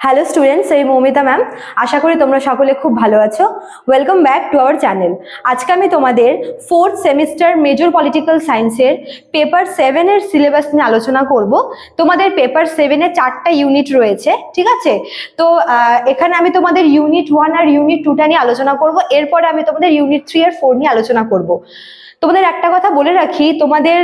Hello students আমি Moumita ma'am আশা করি তোমরা সকলে খুব ভালো আছো। Welcome back to our channel আজকে আমি তোমাদের ফোর্থ সেমিস্টার মেজর পলিটিক্যাল সায়েন্সের পেপার সেভেনের সিলেবাস নিয়ে আলোচনা করব। তোমাদের পেপার সেভেনে চারটা ইউনিট রয়েছে, ঠিক আছে? তো এখানে আমি তোমাদের ইউনিট ওয়ান আর ইউনিট টুটা নিয়ে আলোচনা করব। এরপরে আমি তোমাদের ইউনিট থ্রি আর ফোর নিয়ে আলোচনা করব। তোমাদের একটা কথা বলে রাখি, তোমাদের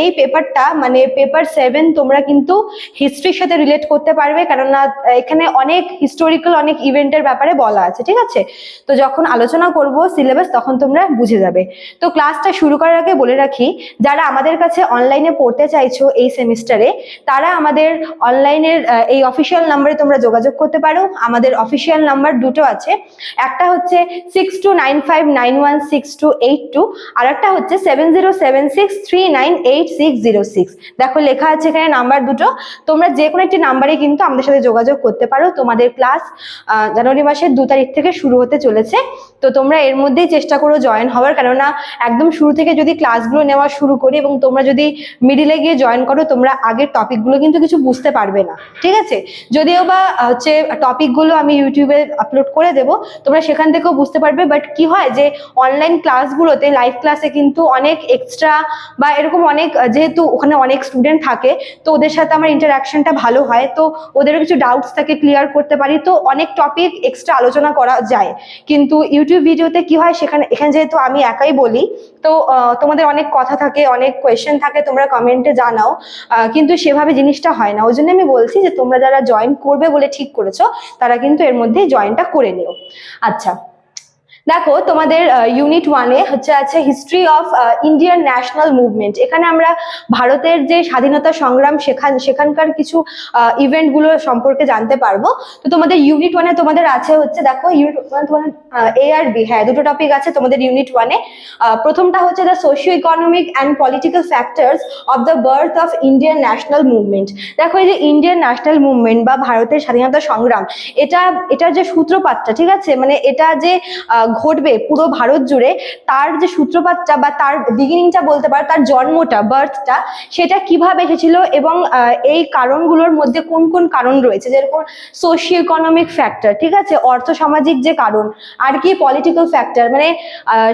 এই পেপারটা মানে পেপার সেভেন তোমরা কিন্তু হিস্ট্রির সাথে রিলেট করতে পারবে, কেননা এখানে অনেক হিস্টোরিক্যাল অনেক ইভেন্টের ব্যাপারে বলা আছে, ঠিক আছে? তো যখন আলোচনা করব সিলেবাস তখন তোমরা বুঝে যাবে। তো ক্লাসটা শুরু করার আগে বলে রাখি, যারা আমাদের কাছে অনলাইনে পড়তে চাইছো এই সেমিস্টারে তারা আমাদের অনলাইনের এই অফিসিয়াল নাম্বারে তোমরা যোগাযোগ করতে পারো। আমাদের অফিসিয়াল নাম্বার দুটো আছে। একটা হচ্ছে six two nine five nine one six two eight two আর একটা হচ্ছে সেভেন দেখো লেখা আছে এখানে নাম্বার দুটো। তোমরা যে কোনো একটি নাম্বারে কিন্তু আমাদের সাথে যোগাযোগ করতে পারো। তোমাদের ক্লাস জানুয়ারি মাসের দু তারিখ থেকে শুরু হতে চলেছে। তো তোমরা এর মধ্যেই চেষ্টা করো জয়েন হওয়ার। কেননা একদম শুরু থেকে যদি ক্লাসগুলো নেওয়া শুরু করি এবং তোমরা যদি মিডিলে গিয়ে জয়েন করো, তোমরা আগের টপিকগুলো কিন্তু কিছু বুঝতে পারবে না। ঠিক আছে? যদিও বা হচ্ছে টপিকগুলো আমি ইউটিউবে আপলোড করে দেবো, তোমরা সেখান থেকেও বুঝতে পারবে। বাট কি হয় যে অনলাইন ক্লাসগুলোতে লাইভ ক্লাসে কিন্তু অনেক এক্সট্রা বা এরকম অনেক, যেহেতু ওখানে অনেক স্টুডেন্ট থাকে, তো ওদের সাথে আমার ইন্টারাকশনটা ভালো হয়। তো ওদেরও কিছু ডাউটস থাকে ক্লিয়ার করতে পারি। তো অনেক টপিক এক্সট্রা আলোচনা করা যায়। কিন্তু ইউটিউব ভিডিওতে কি হয়, সেখানে, এখানে যেহেতু আমি একাই বলি, তো তোমাদের অনেক কথা থাকে, অনেক কোয়েশ্চেন থাকে, তোমরা কমেন্টে জানাও। কিন্তু সেভাবে জিনিসটা হয় না। ওই জন্য আমি বলছি যে তোমরা যারা জয়েন করবে বলে ঠিক করেছ, তারা কিন্তু এর মধ্যেই জয়েনটা করে নিও। আচ্ছা। দেখো, তোমাদের ইউনিট ওয়ানে হচ্ছে, আছে history of Indian national movement এখানে আমরা ভারতের যে স্বাধীনতা সংগ্রাম সেখান, সেখানকার কিছু ইভেন্টগুলো সম্পর্কে জানতে পারব। তো তোমাদের ইউনিট ওয়ানে তোমাদের আছে হচ্ছে, দেখো ইউনিট ওয়ান তোমাদের এ আর বি হ্যাঁ দুটো টপিক আছে তোমাদের ইউনিট ওয়ানে প্রথমটা হচ্ছে the socio economic and political factors of the birth of Indian national movement দেখো, এই যে ইন্ডিয়ান ন্যাশনাল মুভমেন্ট বা ভারতের স্বাধীনতা সংগ্রাম, এটা এটার যে সূত্রপাতটা, ঠিক আছে? মানে এটা যে ঘটবে পুরো ভারত জুড়ে, তার যে সূত্রপাতটা বা তার বিগিনিংটা বলতে পারো, তার জন্মটা বার্থটা সেটা কীভাবে এসেছিল এবং এই কারণগুলোর মধ্যে কোন কোন কারণ রয়েছে? যেরকম সোশিও ইকোনমিক ফ্যাক্টর ঠিক আছে? অর্থ সামাজিক যে কারণ, আর কি পলিটিক্যাল ফ্যাক্টর মানে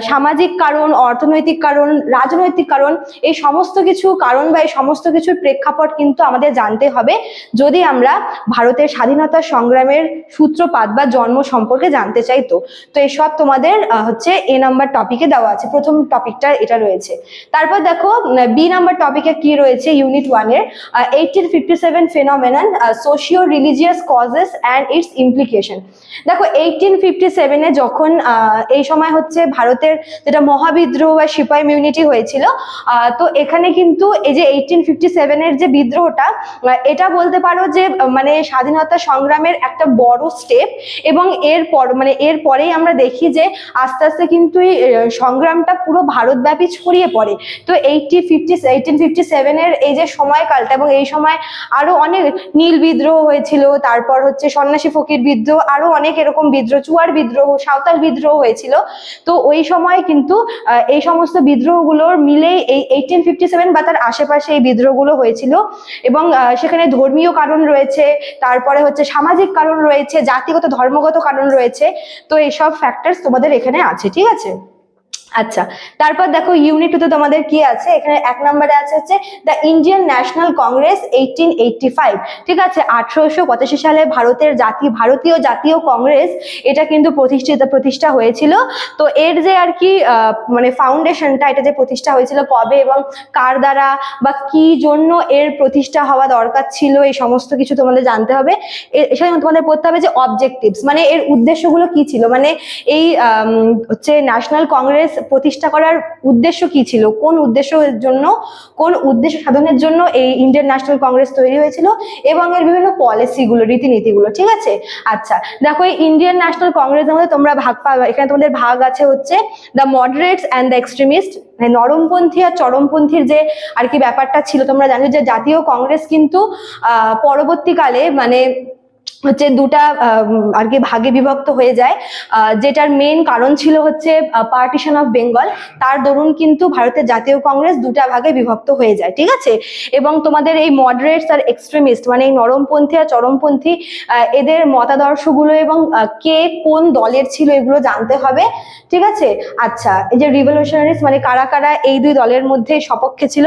সামাজিক কারণ, অর্থনৈতিক কারণ, রাজনৈতিক কারণ, এই সমস্ত কিছু কারণ বা এই সমস্ত কিছুর প্রেক্ষাপট কিন্তু আমাদের জানতে হবে যদি আমরা ভারতের স্বাধীনতা সংগ্রামের সূত্রপাত বা জন্ম সম্পর্কে জানতে চাই তো। তো এসব তোমাদের হচ্ছে এ নাম্বার টপিকে দেওয়া আছে। প্রথম টপিকটা এটা রয়েছে। তারপর দেখো বি নাম্বার টপিকে কি রয়েছে ইউনিট ওয়ানের eighteen fifty seven phenomenon socio religious causes and its implication দেখো এইটিন ফিফটি সেভেনে যখন এই সময় হচ্ছে ভারতের যেটা মহাবিদ্রোহ বা সিপাই ইমিউনিটি হয়েছিল তো এখানে কিন্তু এই যে এইটিন ফিফটি সেভেনের যে বিদ্রোহটা এটা বলতে পারো যে মানে স্বাধীনতা সংগ্রামের একটা বড় স্টেপ এবং এর পর মানে এর পরেই আমরা দেখি যে আস্তে আস্তে কিন্তু এই সংগ্রামটা পুরো ভারতব্যাপী ছড়িয়ে পড়ে। তো এইটি ফিফটি, এইটিন ফিফটি সেভেনের এই যে সময়কালটা এবং এই সময় আরও অনেক নীল বিদ্রোহ হয়েছিল, তারপর হচ্ছে সন্ন্যাসী ফকির বিদ্রোহ, আরও অনেক এরকম বিদ্রোহ, চুয়ার বিদ্রোহ, সাঁওতাল বিদ্রোহ হয়েছিল। তো ওই সময় কিন্তু এই সমস্ত বিদ্রোহগুলোর মিলেই এই এইটিন ফিফটি সেভেন বা তার আশেপাশে এই বিদ্রোহগুলো হয়েছিল। এবং সেখানে ধর্মীয় কারণ রয়েছে, তারপরে হচ্ছে সামাজিক কারণ রয়েছে, জাতিগত, ধর্মগত কারণ রয়েছে। তো এইসব ফ্যাক্টরস তোমাদের এখানে আছে ঠিক আছে? আচ্ছা তারপর দেখো ইউনিট টুতে তোমাদের কি আছে? এখানে এক নম্বরে আছে হচ্ছে the Indian National Congress eighteen ঠিক আছে, আঠারোশো পঁচাশি সালে ভারতের জাতি, ভারতীয় জাতীয় কংগ্রেস এটা কিন্তু প্রতিষ্ঠিত, প্রতিষ্ঠা হয়েছিল। তো এর যে আর কি মানে ফাউন্ডেশনটা এটা যে প্রতিষ্ঠা হয়েছিল কবে এবং কার দ্বারা বা কি জন্য এর প্রতিষ্ঠা হওয়া দরকার ছিল, এই সমস্ত কিছু তোমাদের জানতে হবে। এ- এছাড়া তোমাদের পড়তে হবে যে অবজেক্টিভস মানে এর উদ্দেশ্যগুলো কি ছিল? মানে এই হচ্ছে ন্যাশনাল কংগ্রেস প্রতিষ্ঠা করার উদ্দেশ্য কি ছিল? কোন উদ্দেশ্যের জন্য, কোন উদ্দেশ্য সাধনের জন্য এই ইন্ডিয়ান ন্যাশনাল কংগ্রেস তৈরি হয়েছিল এবং এর বিভিন্ন পলিসিগুলো রীতিনীতিগুলো ঠিক আছে? আচ্ছা দেখো এই ইন্ডিয়ান ন্যাশনাল কংগ্রেসের মধ্যে তোমরা ভাগ পাবে। এখানে তোমাদের ভাগ আছে হচ্ছে the moderates and the extremist নরমপন্থী আর চরমপন্থীর যে আর কি ব্যাপারটা ছিল, তোমরা জানো যে জাতীয় কংগ্রেস কিন্তু পরবর্তীকালে মানে হচ্ছে দুটা আর কি ভাগে বিভক্ত হয়ে যায়। যেটার মেন কারণ ছিল হচ্ছে পার্টিশন অফ বেঙ্গল তার দরুন কিন্তু ভারতের জাতীয় কংগ্রেস দুটা ভাগে বিভক্ত হয়ে যায়, ঠিক আছে? এবং তোমাদের এই মডারেটস আর এক্সট্রিমিস্ট মানে এই নরমপন্থী আর চরমপন্থী এদের মতাদর্শগুলো এবং কে কোন দলের ছিল এগুলো জানতে হবে, ঠিক আছে? আচ্ছা এই যে রিভলিউশনারিস মানে কারা কারা এই দুই দলের মধ্যে সপক্ষে ছিল?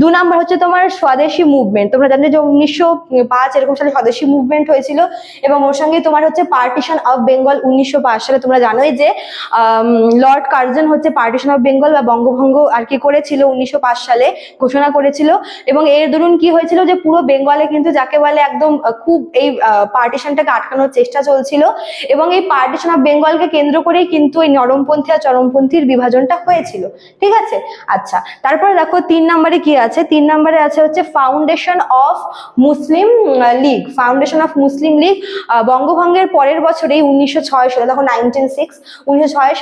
দু নাম্বার হচ্ছে তোমার স্বদেশী মুভমেন্ট তোমরা জানতে যে উনিশশো পাঁচ, এরকম সালে স্বদেশী মুভমেন্ট হয়েছিল। এবং ওর সঙ্গে তোমার হচ্ছে পার্টিশন অফ বেঙ্গল উনিশশো পাঁচ সালে। তোমরা জানোই যে লর্ড কার্জন হচ্ছে পার্টিশন অফ বেঙ্গল বা বঙ্গভঙ্গ আর কি করেছিল উনিশশো পাঁচ সালে, ঘোষণা করেছিল। এবং এর দরুন কি হয়েছিল যে, পুরো বেঙ্গলে কিন্তু যাকে বলে একদম খুব এই পার্টিশনটাকে আটকানোর চেষ্টা চলছিল। এবং এই পার্টিশন অফ বেঙ্গলকে কেন্দ্র করেই কিন্তু এই নরমপন্থী আর চরমপন্থীর বিভাজনটা হয়েছিল। ঠিক আছে? আচ্ছা তারপরে দেখো তিন নম্বরে কি আছে? তিন নম্বরে আছে হচ্ছে foundation of Muslim League foundation of Muslim League বঙ্গভঙ্গের পরের বছরেই উনিশশো ছয় সালে, দেখো নাইনটিন সিক্স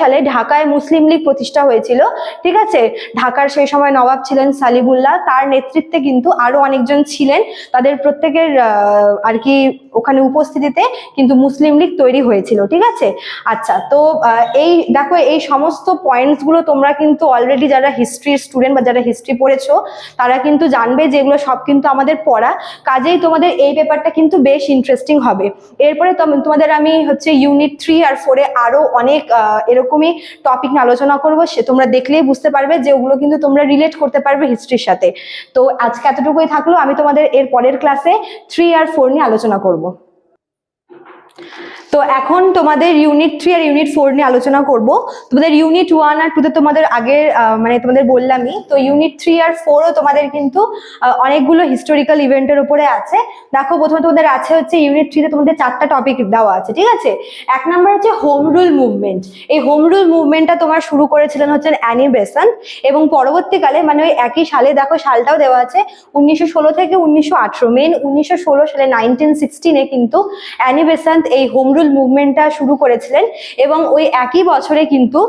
সালে ঢাকায় মুসলিম লীগ প্রতিষ্ঠা হয়েছিল। ঠিক আছে? ঢাকার সেই সময় নবাব ছিলেন সালিবুল্লাহ তার নেতৃত্বে কিন্তু আরও অনেকজন ছিলেন। তাদের প্রত্যেকের আর কি ওখানে উপস্থিতিতে কিন্তু মুসলিম লীগ তৈরি হয়েছিল। ঠিক আছে? আচ্ছা তো এই, দেখো, এই সমস্ত পয়েন্টসগুলো তোমরা কিন্তু অলরেডি যারা হিস্ট্রি স্টুডেন্ট বা যারা হিস্ট্রি পড়েছো, তারা কিন্তু জানবে যেগুলো সব কিন্তু আমাদের পড়া। কাজেই তোমাদের এই পেপারটা কিন্তু বেশ ইন্টারেস্টিং হবে। এরপরে তোম- তোমাদের আমি হচ্ছে ইউনিট থ্রি আর ফোরে আরও অনেক এরকমই টপিক নিয়ে আলোচনা করব। সে তোমরা দেখলেই বুঝতে পারবে যে ওগুলো কিন্তু তোমরা রিলেট করতে পারবে হিস্ট্রির সাথে। তো আজকে এতটুকুই থাকল। আমি তোমাদের এর পরের ক্লাসে থ্রি আর ফোর নিয়ে আলোচনা করব। তো এখন তোমাদের ইউনিট থ্রি আর ইউনিট ফোর নিয়ে আলোচনা করব। তোমাদের ইউনিট ওয়ান আর টুতে তোমাদের আগের মানে তোমাদের বললামই, তো ইউনিট থ্রি আর ফোরও তোমাদের কিন্তু অনেকগুলো হিস্টোরিক্যাল ইভেন্টের উপরে আছে। দেখো, প্রথমে তোমাদের আছে হচ্ছে ইউনিট থ্রিতে তোমাদের চারটা টপিক দেওয়া আছে, ঠিক আছে? এক নম্বর হচ্ছে হোম রুল মুভমেন্ট এই হোম রুল মুভমেন্টটা তোমার শুরু করেছিলেন হচ্ছে অ্যানি বেসান্ট এবং পরবর্তীকালে মানে ওই একই সালে, দেখো সালটাও দেওয়া আছে, উনিশশো ষোলো থেকে উনিশশো আঠেরো মেন উনিশশো ষোলো সালে নাইনটিন সিক্সটিনে কিন্তু অ্যানি বেসান্ট এই হোম রুল মুভমেন্টটা শুরু করেছিলেন এবং ওই একই বছরে কিন্তু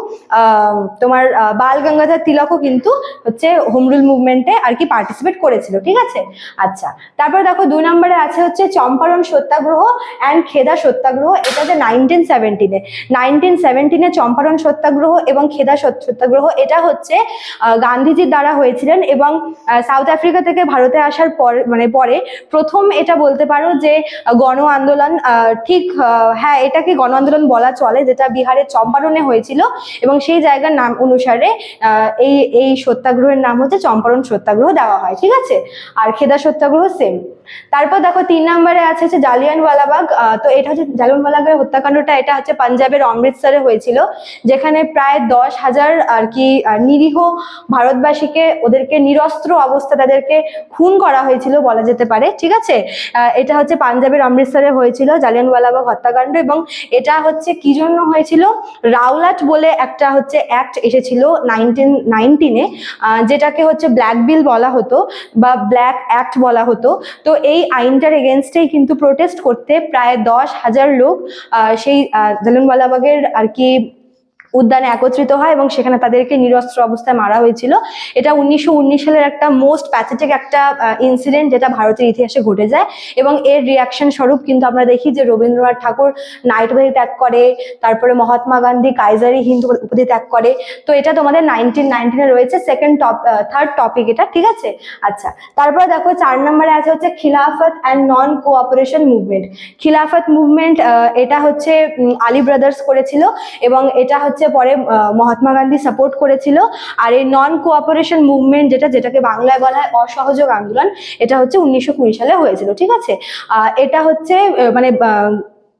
তোমার বাল গঙ্গাধর তিলকও কিন্তু হচ্ছে হোম রুল মুভমেন্টে আর কি পার্টিসিপেট করেছিল, ঠিক আছে? আচ্ছা তারপর দেখো দুই নম্বরে আছে হচ্ছে চম্পারণ সত্যাগ্রহ অ্যান্ড খেদা সত্যাগ্রহ, এটা যে নাইনটিন সেভেন্টিনে নাইনটিন সেভেন্টিনে চম্পারণ সত্যাগ্রহ এবং খেদা সত- সত্যাগ্রহ, এটা হচ্ছে গান্ধীজির দ্বারা হয়েছিলেন এবং সাউথ আফ্রিকা থেকে ভারতে আসার পর মানে পরে প্রথম এটা বলতে পারো যে গণ আন্দোলন ঠিক হ্যাঁ এটাকে গণ আন্দোলন বলা চলে, যেটা বিহারের চম্পারণে হয়েছিল এবং সেই জায়গার নাম অনুসারে এই এই সত্যাগ্রহের নাম হচ্ছে চম্পারণ সত্যাগ্রহ দেওয়া হয়, ঠিক আছে? আর খেদা সত্যাগ্রহ সেম তারপর দেখো তিন নম্বরে আছে হচ্ছে জালিয়ানওয়ালাবাগ তো এটা হচ্ছে জালিয়ানওয়ালাবাগের হত্যাকাণ্ডটা, এটা হচ্ছে পাঞ্জাবের অমৃতসরে হয়েছিল, যেখানে প্রায় দশ হাজার আর কি নিরীহ ভারতবাসীকে ওদেরকে নিরস্ত্র অবস্থা তাদেরকে খুন করা হয়েছিল বলা যেতে পারে, ঠিক আছে? এটা হচ্ছে পাঞ্জাবের অমৃতসরে হয়েছিল জালিয়ানওয়ালাবাগ হত্যাকাণ্ড এবং এটা হচ্ছে কি জন্য হয়েছিল? রাওলাট বলে একটা হচ্ছে অ্যাক্ট এসেছিল নাইনটিন নাইনটিনে যেটাকে হচ্ছে ব্ল্যাক বিল বলা হতো বা ব্ল্যাক অ্যাক্ট বলা হতো, তো এই আইনটার এগেনস্টেই কিন্তু প্রোটেস্ট করতে প্রায় দশ হাজার লোক সেই জালুনওয়ালাবাগের আর কি উদ্যানে একত্রিত হয় এবং সেখানে তাদেরকে নিরস্ত্র অবস্থায় মারা হয়েছিল। এটা উনিশশো উনিশ সালের একটা মোস্ট প্যাথেটিক একটা ইনসিডেন্ট যেটা ভারতের ইতিহাসে ঘটে যায় এবং এর রিয়াকশন স্বরূপ কিন্তু আমরা দেখি যে রবীন্দ্রনাথ ঠাকুর নাইট উপাধি ত্যাগ করে, তারপরে মহাত্মা গান্ধী, কাইজারি হিন্দু উপাধি ত্যাগ করে। তো এটা তোমাদের নাইনটিন নাইনটিনে রয়েছে সেকেন্ড টপ থার্ড টপিক এটা, ঠিক আছে? আচ্ছা তারপরে দেখো চার নম্বরে আছে হচ্ছে Khilafat and non cooperation movement Khilafat movement এটা হচ্ছে আলী ব্রাদার্স করেছিল এবং এটা হচ্ছে পরে আহ, মহাত্মা গান্ধী সাপোর্ট করেছিল। আর এই নন কোঅপারেশন মুভমেন্ট যেটা যেটাকে বাংলায় বলা হয় অসহযোগ আন্দোলন এটা হচ্ছে উনিশশো কুড়ি সালে হয়েছিল ঠিক আছে? এটা হচ্ছে মানে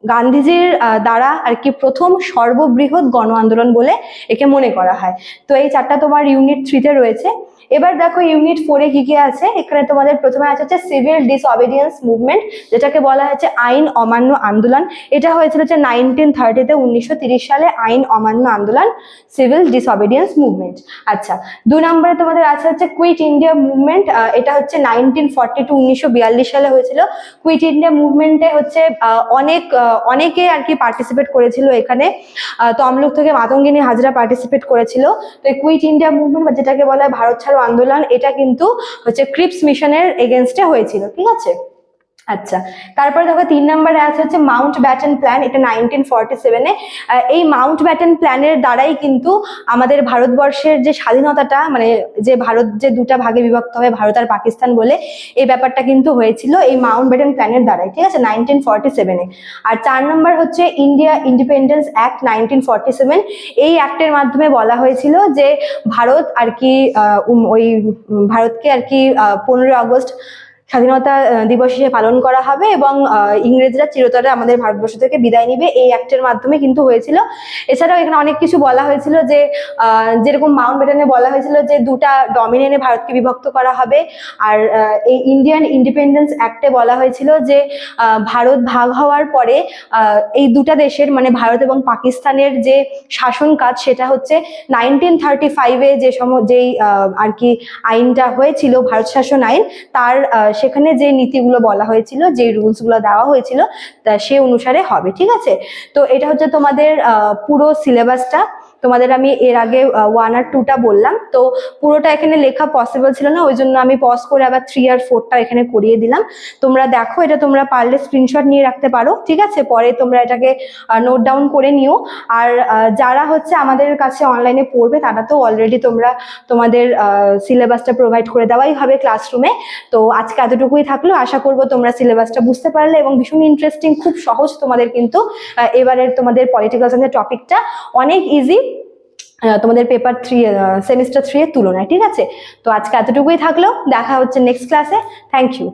গান্ধীজির দ্বারা আর কি প্রথম সর্ববৃহৎ গণ আন্দোলন বলে একে মনে করা হয়। তো এই চারটা তোমার ইউনিট থ্রিতে রয়েছে। এবার দেখো ইউনিট ফোরে কি কি আছে? এখানে তোমাদের প্রথমে আছে হচ্ছে সিভিল ডিসঅবিডিয়েন্স মুভমেন্ট যেটাকে বলা হয়েছে আইন অমান্য আন্দোলন। এটা হয়েছিল হচ্ছে নাইনটিন থার্টিতে উনিশশো সালে আইন অমান্য আন্দোলন সিভিল ডিসঅবিডিয়েন্স মুভমেন্ট আচ্ছা দু নম্বরে তোমাদের আছে হচ্ছে কুইট ইন্ডিয়া মুভমেন্ট এটা হচ্ছে নাইনটিন ফর্টি টু উনিশশো বিয়াল্লিশ সালে হয়েছিল। কুইট ইন্ডিয়া মুভমেন্টে হচ্ছে অনেক অনেকে আর কি পার্টিসিপেট করেছিল এখানে। তমলুক থেকে মাতঙ্গিনী হাজরা পার্টিসিপেট করেছিল। তো কুইট ইন্ডিয়া মুভমেন্ট যেটাকে বলা হয় ভারত ছাড়ো আন্দোলন এটা কিন্তু হচ্ছে ক্রিপস মিশনের এগেনস্টে হয়েছিল ঠিক আছে? আচ্ছা তারপরে দেখো তিন নম্বরে আছে হচ্ছে মাউন্ট ব্যাটন প্ল্যান এটা নাইনটিন ফর্টি সেভেনে এই মাউন্ট ব্যাটন প্ল্যানের দ্বারাই কিন্তু আমাদের ভারতবর্ষের যে স্বাধীনতাটা মানে যে ভারত, যে দুটা ভাগে বিভক্ত হয় ভারত আর পাকিস্তান বলে, এই ব্যাপারটা কিন্তু হয়েছিল এই মাউন্ট ব্যাটন প্ল্যানের দ্বারাই, ঠিক আছে? নাইনটিন ফর্টি সেভেনে আর চার নম্বর হচ্ছে India independence act nineteen forty seven এই অ্যাক্টের মাধ্যমে বলা হয়েছিল যে ভারত আর কি ওই ভারতকে আর কি পনেরোই আগস্ট স্বাধীনতা দিবস হিসেবে পালন করা হবে এবং ইংরেজরা চিরতরে আমাদের ভারতবর্ষ থেকে বিদায় নিবে। এই অ্যাক্টের মাধ্যমে কিন্তু হয়েছিল। এছাড়াও এখানে অনেক কিছু বলা হয়েছিল যে যেরকম মাউন্ট ব্যাটেনে বলা হয়েছিল যে, দুটা ডমিনেনে ভারতকে বিভক্ত করা হবে। আর এই ইন্ডিয়ান ইন্ডিপেন্ডেন্স অ্যাক্টে বলা হয়েছিল যে ভারত ভাগ হওয়ার পরে এই দুটা দেশের মানে ভারত এবং পাকিস্তানের যে শাসন কাজ সেটা হচ্ছে নাইনটিন থার্টি ফাইভে যে সম যেই আর কি আইনটা হয়েছিল, ভারত শাসন আইন, তার সেখানে যে নীতিগুলো বলা হয়েছিল, যে রুলসগুলো দেওয়া হয়েছিল, তা সে অনুসারে হবে, ঠিক আছে? তো এটা হচ্ছে তোমাদের পুরো সিলেবাসটা। তোমাদের আমি এর আগে ওয়ান আর টুটা বললাম। তো পুরোটা এখানে লেখা পসিবল ছিল না, ওই জন্য আমি পজ করে আবার থ্রি আর ফোরটা এখানে করিয়ে দিলাম। তোমরা দেখো, এটা তোমরা পারলে স্ক্রিনশট নিয়ে রাখতে পারো, ঠিক আছে? পরে তোমরা এটাকে নোট ডাউন করে নিও। আর যারা হচ্ছে আমাদের কাছে অনলাইনে পড়বে, তারা তো অলরেডি তোমরা তোমাদের সিলেবাসটা প্রোভাইড করে দেওয়াই হবে ক্লাসরুমে তো আজকে এতটুকুই থাকল। আশা করব তোমরা সিলেবাসটা বুঝতে পারলে এবং ভীষণ ইন্টারেস্টিং খুব সহজ তোমাদের কিন্তু এবারের তোমাদের পলিটিক্যাল সায়েন্সের টপিকটা অনেক ইজি তোমাদের পেপার থ্রি সেমিস্টার থ্রি এর তুলনায়, ঠিক আছে? তো আজকে এতটুকুই থাকল, দেখা হচ্ছে নেক্সট ক্লাসে থ্যাংক ইউ